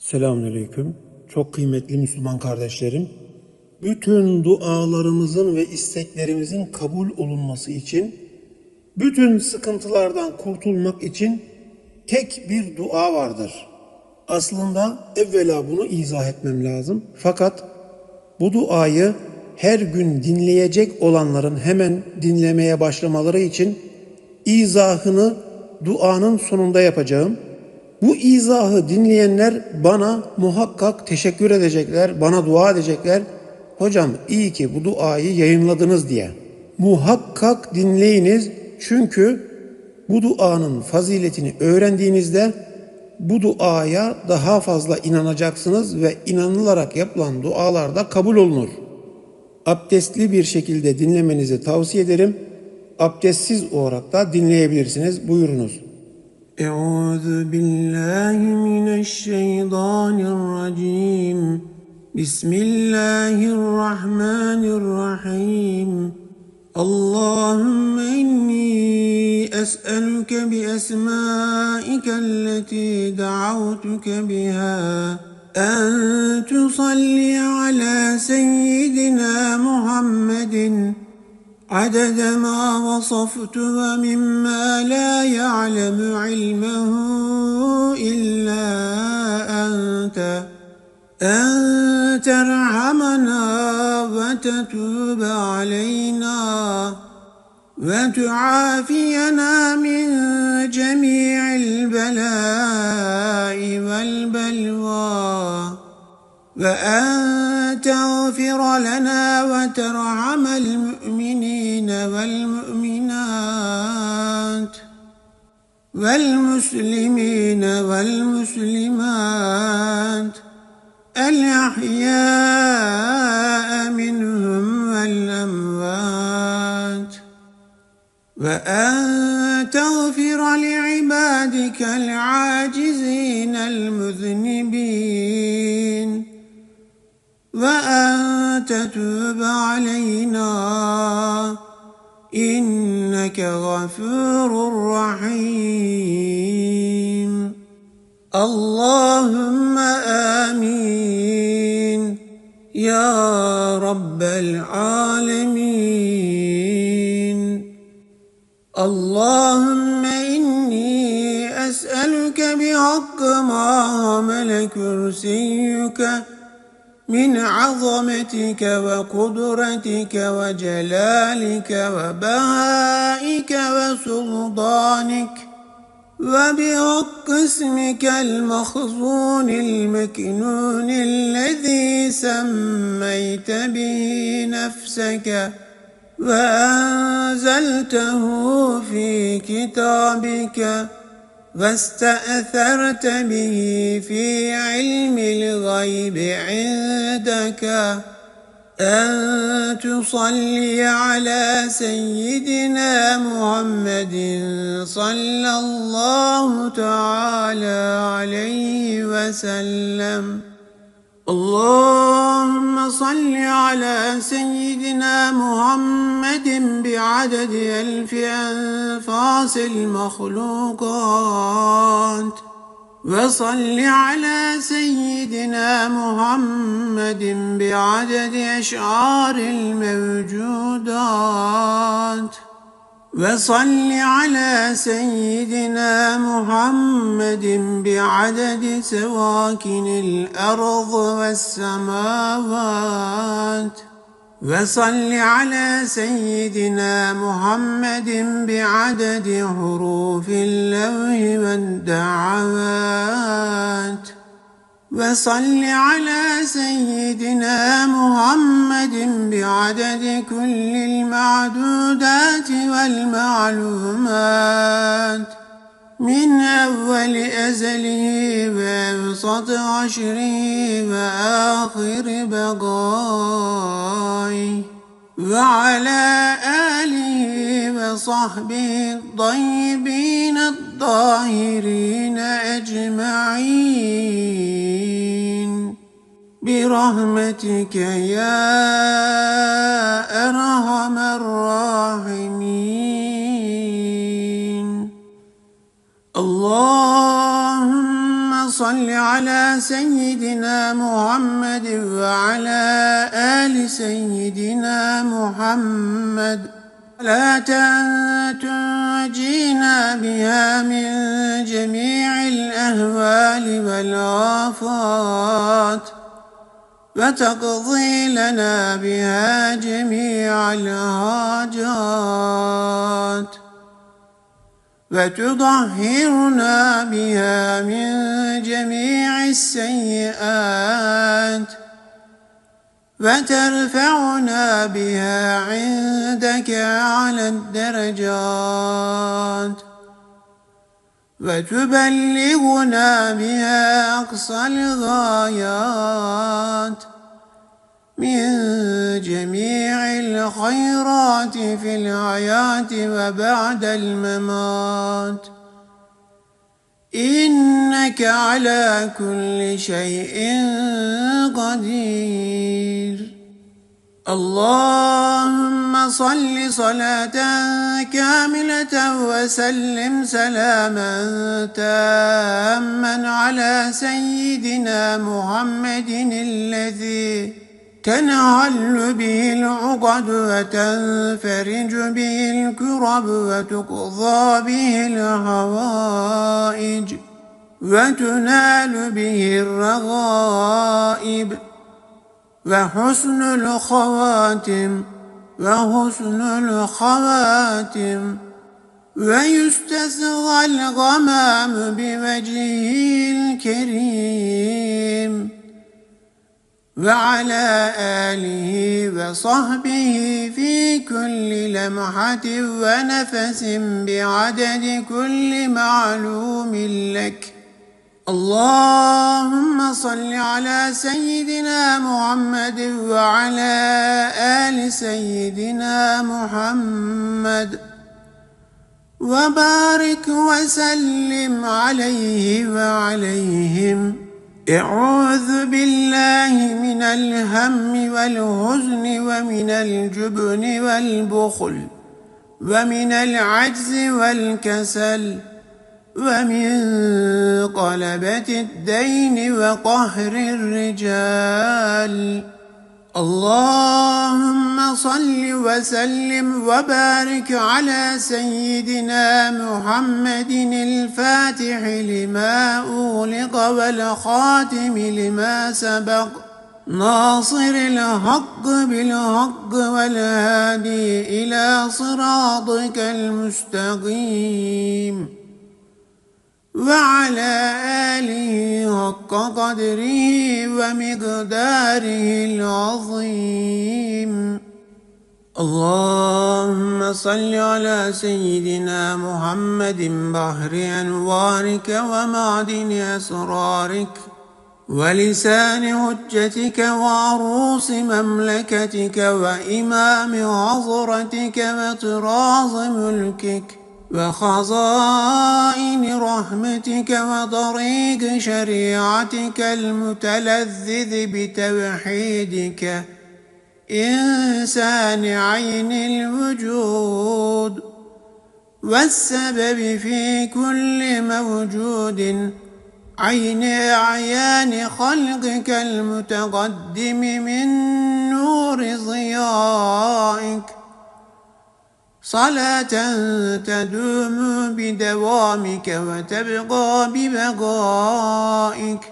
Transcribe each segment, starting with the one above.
Selamünaleyküm. Çok kıymetli Müslüman kardeşlerim. Bütün dualarımızın ve isteklerimizin kabul olunması için, bütün sıkıntılardan kurtulmak için tek bir dua vardır. Aslında evvela bunu izah etmem lazım. Fakat bu duayı her gün dinleyecek olanların hemen dinlemeye başlamaları için izahını duanın sonunda yapacağım. Bu izahı dinleyenler bana muhakkak teşekkür edecekler, bana dua edecekler. Hocam iyi ki bu duayı yayınladınız diye. Muhakkak dinleyiniz çünkü bu duanın faziletini öğrendiğinizde bu duaya daha fazla inanacaksınız ve inanılarak yapılan dualar da kabul olunur. Abdestli bir şekilde dinlemenizi tavsiye ederim. Abdestsiz olarak da dinleyebilirsiniz. Buyurunuz. أعوذ بالله من الشيطان الرجيم. بسم الله الرحمن الرحيم. اللهم إني أسألك بأسمائك التي دعوتك بها أن تصلي على سيدنا محمد عدد ما وصفت ومما لا يعلم علمه إلا أنت. أن ترحمنا وتتوب علينا وتعافينا من جميع البلاء والبلوى. وأن تغفر لنا وترحم المؤمنين والمؤمنات والمسلمين والمسلمات الأحياء منهم والأموات وأن تغفر لعبادك العاجزين المذنبين وأن تتوب علينا إنك غفور رحيم. اللهم آمين. يا رب العالمين. اللهم إني أسألك بحق ما حمل كرسيك. من عظمتك وقدرتك وجلالك وبهائك وسلطانك وبحق اسمك المخزون المكنون الذي سميت به نفسك وأنزلته في كتابك واستأثرت به في علم الغيب عندك. أن تصلي على سيدنا محمد صلى الله تعالى عليه وسلم. اللهم صل على سيدنا محمد بعدد ألف أنفاس المخلوقات وصل على سيدنا محمد بعدد أشعار الموجودات وصل على سيدنا محمد بعدد سواكن الأرض والسماوات. وصل على سيدنا محمد بعدد حروف اللوح والدعوات. وصل على سيدنا محمد بعدد كل المعدودات والمعلومات. من أول أزله وأوسط عشره وآخر بقائه. وعلى آله وصحبه الطيبين الطاهرين أجمعين. برحمتك يا أرحم الراحمين. اللهم صل على سيدنا محمد وعلى آل سيدنا محمد. صلاة تنجينا بها من جميع الأهوال والآفات وتقضي لنا بها جميع الحاجات. وتطهرنا بها من جميع السيئات وترفعنا بها عندك على الدرجات وتبلغنا بها أقصى الغايات من جميع الخيرات في الحياة وبعد الممات. إنك على كل شيء قدير. اللهم صل صلاة كاملة وسلم سلاما تاما على سيدنا محمد الذي تنهل به العقد وتنفرج به الكرب وتقضى به الحوائج وتنال به الرغائب وحسن الخواتم وحسن الخواتم ويستسغى الغمام بوجهه الكريم وعلى آله وصحبه في كل لمحة ونفس بعدد كل معلوم لك. اللهم صل على سيدنا محمد وعلى آل سيدنا محمد. وبارك وسلم عليه وعليهم. أعوذ بالله من الهم والحزن ومن الجبن والبخل ومن العجز والكسل ومن قلبة الدين وقهر الرجال اللهم صل وسلم وبارك على سيدنا محمد الفاتح لما أغلق والخاتم لما سبق ناصر الحق بالحق والهادي إلى صراطك المستقيم. وعلى آله حق قدره ومقداره العظيم. اللهم صل على سيدنا محمد بحر أنوارك ومعدن أسرارك ولسان حجتك وعروس مملكتك وإمام عظرتك وطراز ملكك وخزائن رحمتك وطريق شريعتك المتلذذ بتوحيدك. إنسان عين الوجود والسبب في كل موجود. عين أعيان خلقك المتقدم من نور ضيائك. صلاة تدوم بدوامك وتبقى ببقائك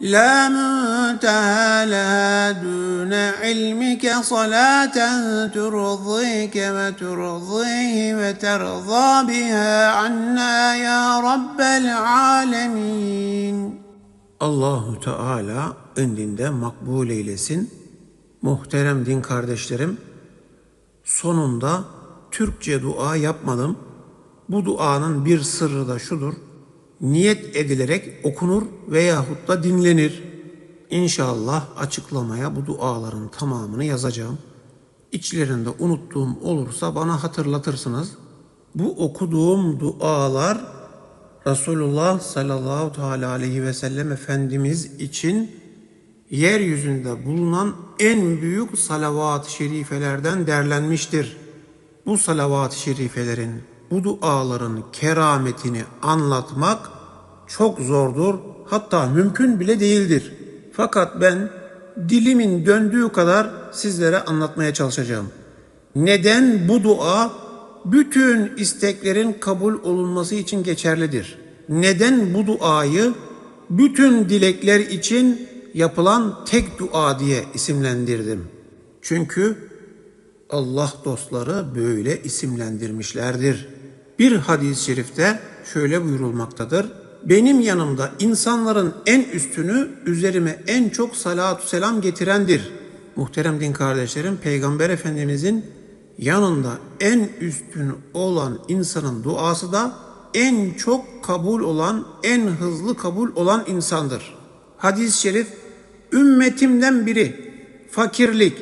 لا منتهى لها دون علمك صلاة ترضيك وترضيه وترضى بها عنا يا رب العالمين Allahu Teala indinde makbul eylesin. Muhterem din kardeşlerim, sonunda Türkçe dua yapmadım. Bu duanın bir sırrı da şudur. Niyet edilerek okunur veyahut da dinlenir. İnşallah açıklamaya bu duaların tamamını yazacağım. İçlerinde unuttuğum olursa bana hatırlatırsınız. Bu okuduğum dualar Resulullah sallallahu teala aleyhi ve sellem Efendimiz için yeryüzünde bulunan en büyük salavat-ı şerifelerden derlenmiştir. Bu salavat-ı şerifelerin, bu duaların kerametini anlatmak çok zordur, Hatta mümkün bile değildir. Fakat ben dilimin döndüğü kadar sizlere anlatmaya çalışacağım. Neden bu dua bütün isteklerin kabul olunması için geçerlidir? Neden bu duayı bütün dilekler için yapılan tek dua diye isimlendirdim? Çünkü Allah dostları böyle isimlendirmişlerdir. Bir hadis-i şerifte şöyle buyurulmaktadır. Benim yanımda insanların en üstünü üzerime en çok salatu selam getirendir. Muhterem din kardeşlerim, Peygamber Efendimizin yanında en üstün olan insanın duası da en çok kabul olan, en hızlı kabul olan insandır. Hadis-i şerif, ümmetimden biri fakirlik,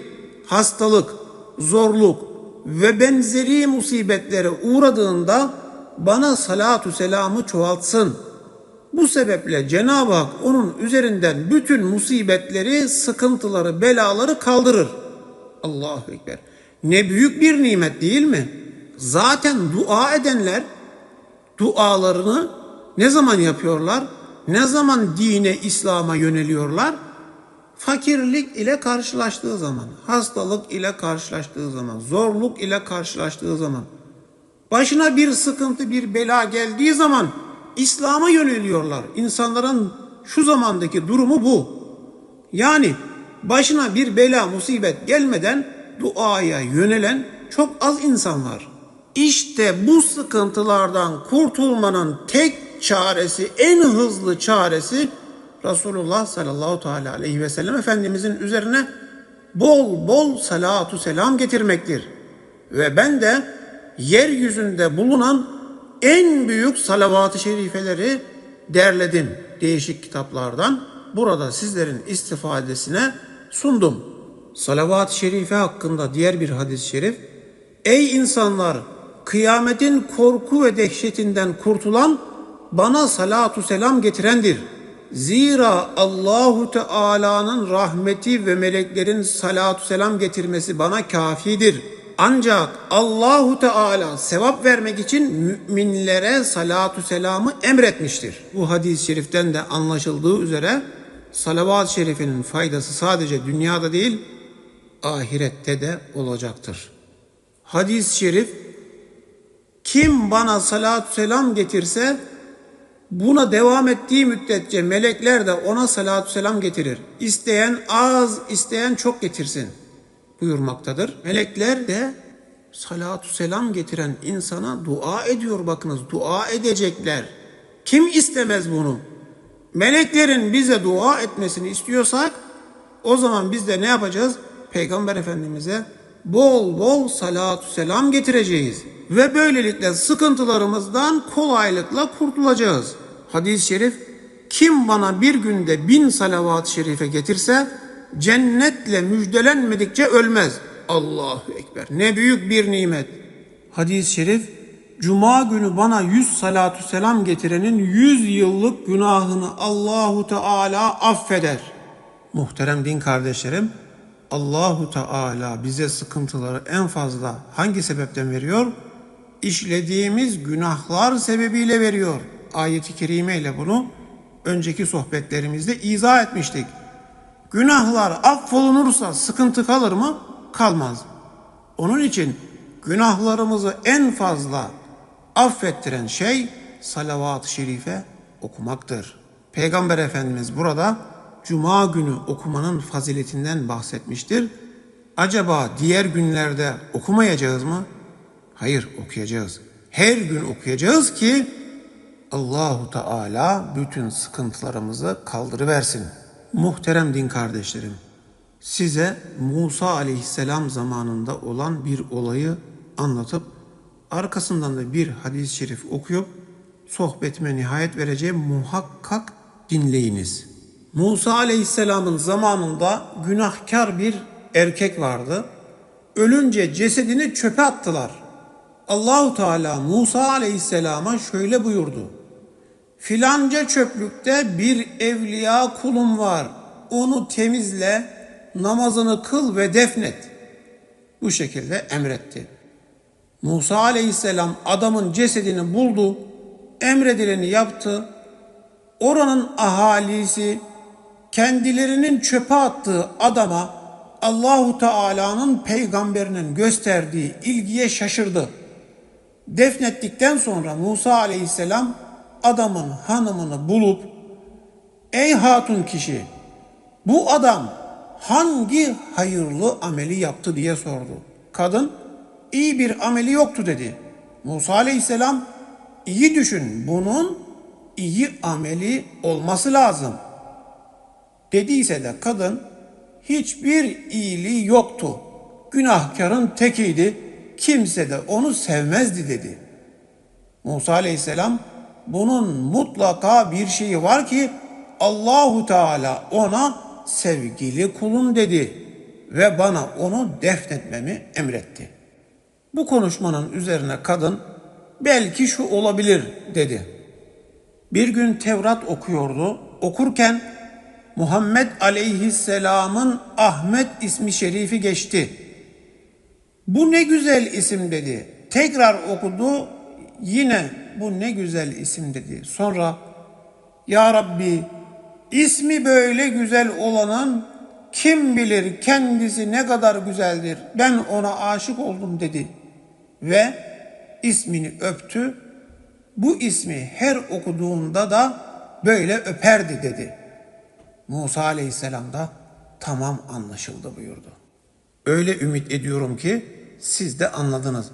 hastalık, zorluk ve benzeri musibetlere uğradığında bana salatu selamı çoğaltsın. Bu sebeple Cenab-ı Hak onun üzerinden bütün musibetleri, sıkıntıları, belaları kaldırır. Allahu Ekber. Ne büyük bir nimet değil mi? Zaten dua edenler dualarını ne zaman yapıyorlar? Ne zaman dine, İslam'a yöneliyorlar? Fakirlik ile karşılaştığı zaman, hastalık ile karşılaştığı zaman, zorluk ile karşılaştığı zaman, başına bir sıkıntı, bir bela geldiği zaman İslam'a yöneliyorlar. İnsanların şu zamandaki durumu bu. Yani başına bir bela, musibet gelmeden duaya yönelen çok az insan var. İşte bu sıkıntılardan kurtulmanın tek çaresi, en hızlı çaresi Resulullah sallallahu teala aleyhi ve sellem Efendimizin üzerine bol bol salatu selam getirmektir. Ve ben de yeryüzünde bulunan en büyük salavat-ı şerifeleri derledim değişik kitaplardan. Burada sizlerin istifadesine sundum. Salavat-ı şerife hakkında diğer bir hadis-i şerif. Ey insanlar! Kıyametin korku ve dehşetinden kurtulan bana salatu selam getirendir. Zira Allahu Teala'nın rahmeti ve meleklerin salatu selam getirmesi bana kafidir. Ancak Allahu Teala sevap vermek için müminlere salatu selamı emretmiştir. Bu hadis-i şeriften de anlaşıldığı üzere salavat-ı şerifinin faydası sadece dünyada değil, ahirette de olacaktır. Hadis-i şerif kim bana salatü selam getirse buna devam ettiği müddetçe melekler de ona salatü selam getirir. İsteyen az, isteyen çok getirsin buyurmaktadır. Melekler de salatü selam getiren insana dua ediyor bakınız. Dua edecekler. Kim istemez bunu? Meleklerin bize dua etmesini istiyorsak o zaman biz de ne yapacağız? Peygamber Efendimiz'e bol bol salatü selam getireceğiz. Ve böylelikle sıkıntılarımızdan kolaylıkla kurtulacağız. Hadis-i şerif kim bana bir günde bin salavat-ı şerife getirse cennetle müjdelenmedikçe ölmez. Allahu Ekber. Ne büyük bir nimet. Hadis-i şerif Cuma günü bana yüz salatü selam getirenin yüz yıllık günahını Allahu Teala affeder. Muhterem din kardeşlerim, Allahu Teala bize sıkıntıları en fazla hangi sebepten veriyor? İşlediğimiz günahlar sebebiyle veriyor. Ayet-i kerime ile bunu önceki sohbetlerimizde izah etmiştik. Günahlar affolunursa sıkıntı kalır mı? Kalmaz. Onun için günahlarımızı en fazla affettiren şey salavat-ı şerife okumaktır. Peygamber Efendimiz burada Cuma günü okumanın faziletinden bahsetmiştir. Acaba diğer günlerde okumayacağız mı? Hayır okuyacağız. Her gün okuyacağız ki Allahu Teala bütün sıkıntılarımızı kaldırıversin. Muhterem din kardeşlerim, size Musa aleyhisselam zamanında olan bir olayı anlatıp arkasından da bir hadis-i şerif okuyup sohbetime nihayet vereceğim muhakkak dinleyiniz. Musa aleyhisselamın zamanında günahkar bir erkek vardı. Ölünce cesedini çöpe attılar. Allahu Teala Musa aleyhisselama şöyle buyurdu. Filanca çöplükte bir evliya kulum var. Onu temizle, namazını kıl ve defnet. Bu şekilde emretti. Musa aleyhisselam adamın cesedini buldu, emredileni yaptı. oranın ahalisi kendilerinin çöpe attığı adama Allahu Teala'nın peygamberinin gösterdiği ilgiye şaşırdı. Defnettikten sonra Musa aleyhisselam adamın hanımını bulup Ey hatun kişi bu adam hangi hayırlı ameli yaptı diye sordu. Kadın iyi bir ameli yoktu dedi. Musa aleyhisselam iyi düşün bunun iyi ameli olması lazım. Dediyse de kadın hiçbir iyiliği yoktu. Günahkarın tekiydi. Kimse de onu sevmezdi dedi. Musa aleyhisselam bunun mutlaka bir şeyi var ki Allahu Teala ona sevgili kulum dedi ve bana onu defnetmemi emretti. Bu konuşmanın üzerine kadın belki şu olabilir dedi. Bir gün Tevrat okuyordu. Okurken Muhammed aleyhisselamın Ahmet ismi şerifi geçti. Bu ne güzel isim dedi. Tekrar okudu. Yine bu ne güzel isim dedi. Sonra Ya Rabbi ismi böyle güzel olanın kim bilir kendisi ne kadar güzeldir. Ben ona aşık oldum dedi. Ve ismini öptü. Bu ismi her okuduğunda da böyle öperdi dedi. Musa aleyhisselam da tamam anlaşıldı buyurdu. Öyle ümit ediyorum ki siz de anladınız.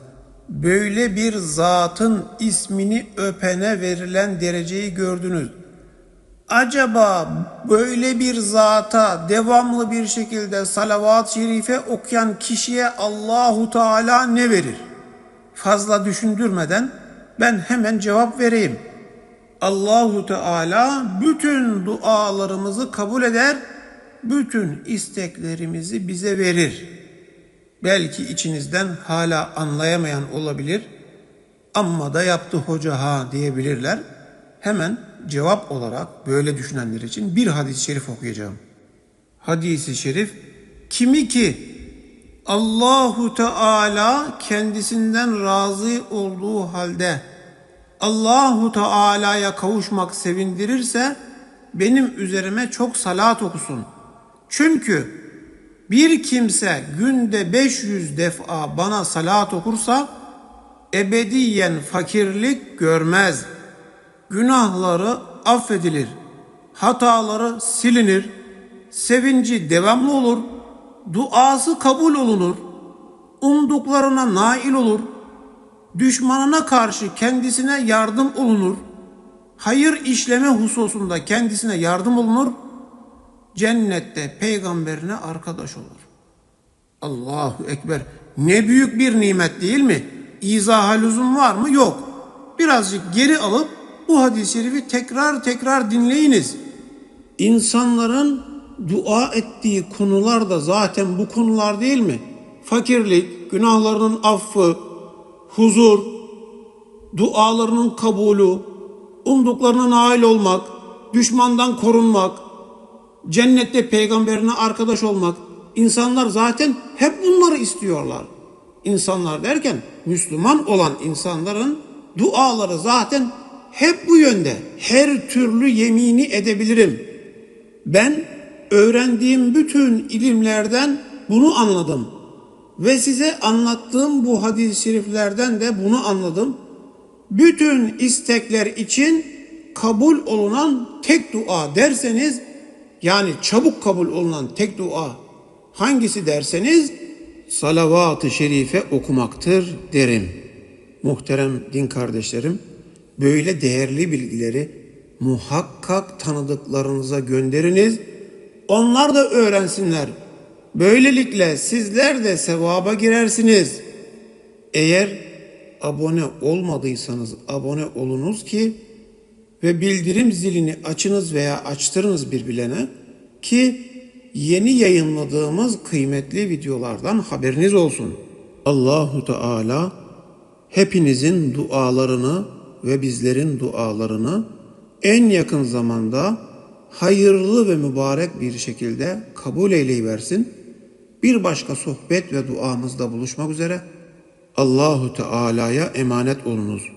Böyle bir zatın ismini öpene verilen dereceyi gördünüz. Acaba böyle bir zata devamlı bir şekilde salavat-ı şerife okuyan kişiye Allahu Teala ne verir? Fazla düşündürmeden ben hemen cevap vereyim. Allahu Teala bütün dualarımızı kabul eder, bütün isteklerimizi bize verir. Belki içinizden hala anlayamayan olabilir. Amma da yaptı hoca ha diyebilirler. Hemen cevap olarak böyle düşünenler için bir hadis-i şerif okuyacağım. Hadis-i şerif kimi ki Allahu Teala kendisinden razı olduğu halde Allahu Teala'ya kavuşmak sevindirirse benim üzerime çok salat okusun. Çünkü bir kimse günde 500 defa bana salat okursa ebediyen fakirlik görmez. Günahları affedilir. Hataları silinir. Sevinci devamlı olur. Duası kabul olunur. Umduklarına nail olur. Düşmanına karşı kendisine yardım olunur. Hayır işleme hususunda kendisine yardım olunur cennette peygamberine arkadaş olur. Allahu Ekber. Ne büyük bir nimet değil mi? İzaha lüzum var mı? Yok. Birazcık geri alıp bu hadis-i şerifi tekrar tekrar dinleyiniz. İnsanların dua ettiği konular da zaten bu konular değil mi? Fakirlik, günahlarının affı, huzur, dualarının kabulü, umduklarına nail olmak, düşmandan korunmak, cennette peygamberine arkadaş olmak. İnsanlar zaten hep bunları istiyorlar. İnsanlar derken Müslüman olan insanların duaları zaten hep bu yönde. Her türlü yemini edebilirim. Ben öğrendiğim bütün ilimlerden bunu anladım. Ve size anlattığım bu hadis-i şeriflerden de bunu anladım. Bütün istekler için kabul olunan tek dua derseniz yani çabuk kabul olunan tek dua hangisi derseniz salavat-ı şerife okumaktır derim. Muhterem din kardeşlerim, böyle değerli bilgileri muhakkak tanıdıklarınıza gönderiniz. Onlar da öğrensinler. Böylelikle sizler de sevaba girersiniz. Eğer abone olmadıysanız abone olunuz ki ve bildirim zilini açınız veya açtırınız birbirine ki yeni yayınladığımız kıymetli videolardan haberiniz olsun. Allahu Teala hepinizin dualarını ve bizlerin dualarını en yakın zamanda hayırlı ve mübarek bir şekilde kabul eyleyiversin. Bir başka sohbet ve duamızda buluşmak üzere Allahu Teala'ya emanet olunuz.